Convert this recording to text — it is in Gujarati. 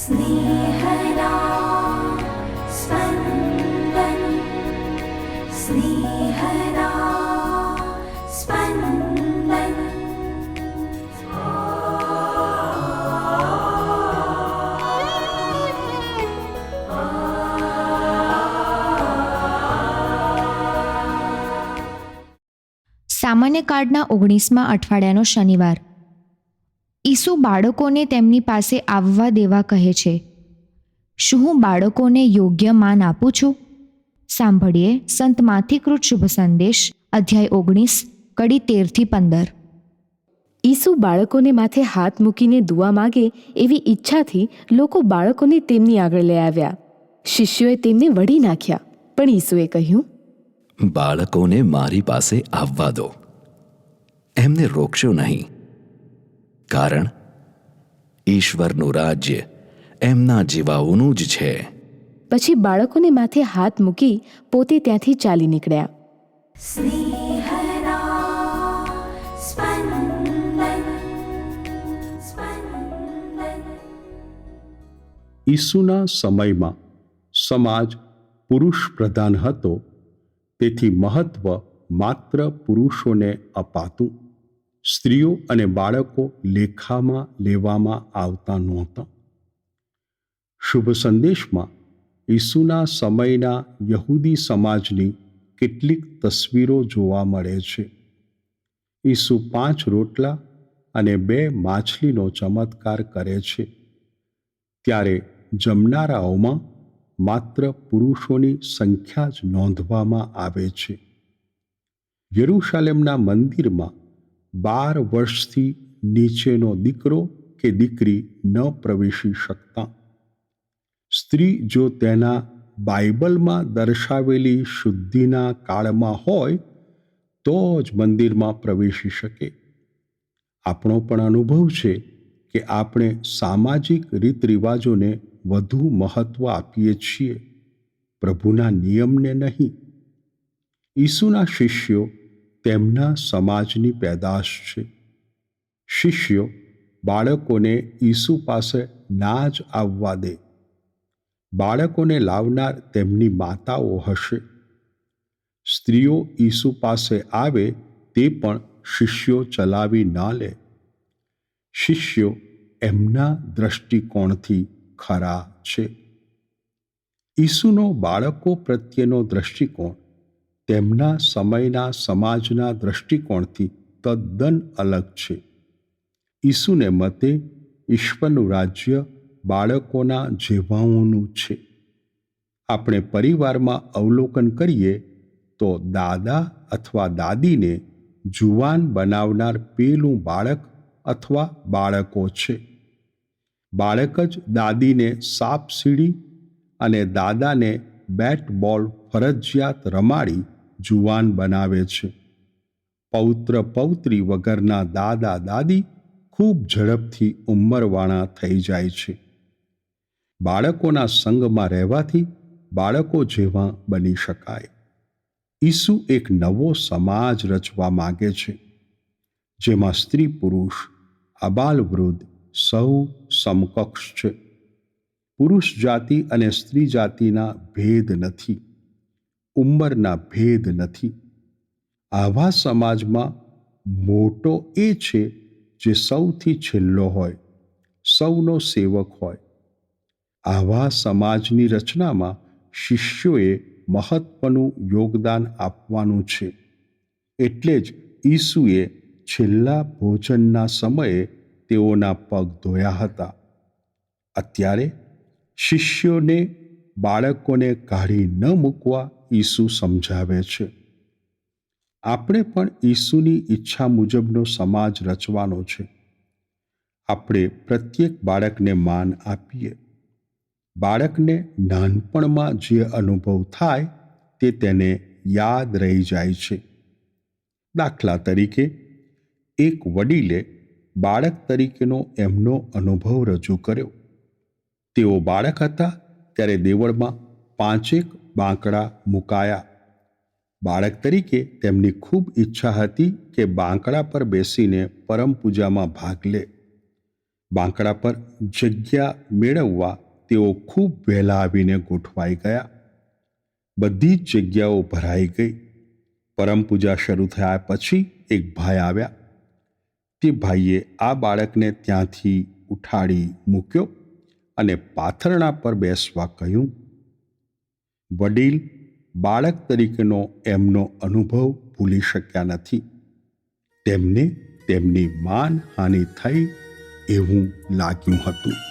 स्नेहदा स्पन्दन् स्नेहदा स्पन्दन् સામાન્ય કાર્ડના ઓગણીસમાં અઠવાડિયાનો શનિવાર ઈસુ બાળકોને તેમની પાસે આવવા દેવા કહે છે. શું હું બાળકોને યોગ્ય માન આપું છું? સાંભળીએ સંત માથીકૃત શુભ સંદેશ અધ્યાય ઓગણીસ કડી તેરથી પંદર. ઈસુ બાળકોને માથે હાથ મૂકીને દુઆ માગે એવી ઈચ્છાથી લોકો બાળકોને તેમની આગળ લઈ આવ્યા. શિષ્યોએ તેમને વળી નાખ્યા પણ ઈસુએ કહ્યું બાળકોને મારી પાસે આવવા દો. એમને રોકશો નહીં. કારણ ઈશ્વરનું રાજ્ય એમના જીવાઓનું જ છે. પછી બાળકોને માથે હાથ મૂકી પોતે ત્યાંથી ચાલી નીકળ્યા. ઈસુના સમયમાં સમાજ પુરુષ પ્રધાન હતો તેથી મહત્વ માત્ર પુરુષોને અપાતું. સ્ત્રીઓ અને બાળકો લેખામાં લેવામાં આવતા નહોતા. શુભ સંદેશમાં ઈસુના સમયના યહૂદી સમાજની કેટલીક તસવીરો જોવા મળે છે. ઈસુ પાંચ રોટલા અને બે માછલીનો ચમત્કાર કરે છે. ત્યારે જમનારાઓમાં માત્ર પુરુષોની સંખ્યા જ નોંધવામાં આવે છે. યરૂશાલેમના મંદિરમાં બાર વર્ષથી નીચેનો દીકરો કે દીકરી ન પ્રવેશી શકતા. સ્ત્રી જો તેના બાઇબલમાં દર્શાવેલી શુદ્ધિના કાળમાં હોય, તો જ મંદિરમાં પ્રવેશી શકે. આપણો પણ અનુભવ છે કે આપણે સામાજિક રીત રિવાજોને વધુ મહત્ત્વ આપીએ છીએ. પ્રભુના નિયમને નહીં. ઈસુના શિષ્યો તેમના સમાજની પેદાશ છે. શિષ્યો બાળકોને ઈસુ પાસે ના જ આવવા દે. બાળકોને લાવનાર તેમની માતાઓ હશે. સ્ત્રીઓ ઈસુ પાસે આવે તે પણ શિષ્યો ચલાવી ના લે. શિષ્યો એમના દ્રષ્ટિકોણથી ખરા છે. ઈસુનો બાળકો પ્રત્યેનો દ્રષ્ટિકોણ તેમના સમયના સમાજના દ્રષ્ટિકોણથી તદ્દન અલગ છે. ઈસુને મતે ઈશ્વરનું રાજ્ય બાળકોના જેવાઓનું છે. આપણે પરિવારમાં અવલોકન કરીએ તો દાદા અથવા દાદીને જુવાન બનાવનાર પેલું બાળક અથવા બાળકો છે. બાળક જ દાદીને સાપ સીડી અને દાદાને બેટ બોલ ફરજિયાત રમાડી જુવાન બનાવે છે. પૌત્ર પૌત્રી વગરના દાદા દાદી ખૂબ ઝડપથી ઉંમરવાળા થઈ જાય છે. બાળકોના સંગમાં રહેવાથી બાળકો જેવા બની શકાય. ઈસુ એક નવો સમાજ રચવા માગે છે, જેમાં સ્ત્રી પુરુષ, અબાલ વૃદ્ધ, સૌ સમકક્ષ છે. પુરુષ જાતિ અને સ્ત્રી જાતિના ભેદ નથી. ઉંમરના ભેદ નથી. આવા સમાજમાં મોટો એ છે જે સૌથી છેલ્લો હોય, સૌનો સેવક હોય. આવા સમાજની રચનામાં શિષ્યોએ મહત્વનું યોગદાન આપવાનું છે. એટલે જ ઈસુએ છેલ્લા ભોજનના સમયે તેઓના પગ ધોયા હતા. અત્યારે શિષ્યોને બાળકોને કાઢી ન મૂકવા ઈસુ સમજાવે છે. આપણે પણ ઈસુની ઈચ્છા મુજબનો સમાજ રચવાનો છે. આપણે પ્રત્યેક બાળકને માન આપીએ. બાળકને નાનપણમાં જે અનુભવ થાય તે તેને યાદ રહી જાય છે. દાખલા તરીકે, એક વડીલે બાળક તરીકેનો એમનો અનુભવ રજૂ કર્યો. તેઓ બાળક હતા ત્યારે દેવળમાં પાંચેક બાંકડા મુકાયા. બાળક તરીકે તેમની ખૂબ ઈચ્છા હતી કે બાંકડા પર બેસીને પરમ પૂજામાં ભાગ લે. બાંકડા પર જગ્યા મેળવવા તેઓ ખૂબ વહેલા આવીને ગોઠવાઈ ગયા. બધી જ જગ્યાઓ ભરાઈ ગઈ. પરમ પૂજા શરૂ થયા પછી એક ભાઈ આવ્યા. તે ભાઈએ આ બાળકને ત્યાંથી ઉઠાડી મૂક્યો અને પાથરણા પર બેસવા કહ્યું વડીલ બાળક તરીકેનો એમનો અનુભવ ભૂલી શક્યા નથી. તેમને તેમની માનહાનિ થઈ એવું લાગ્યું હતું.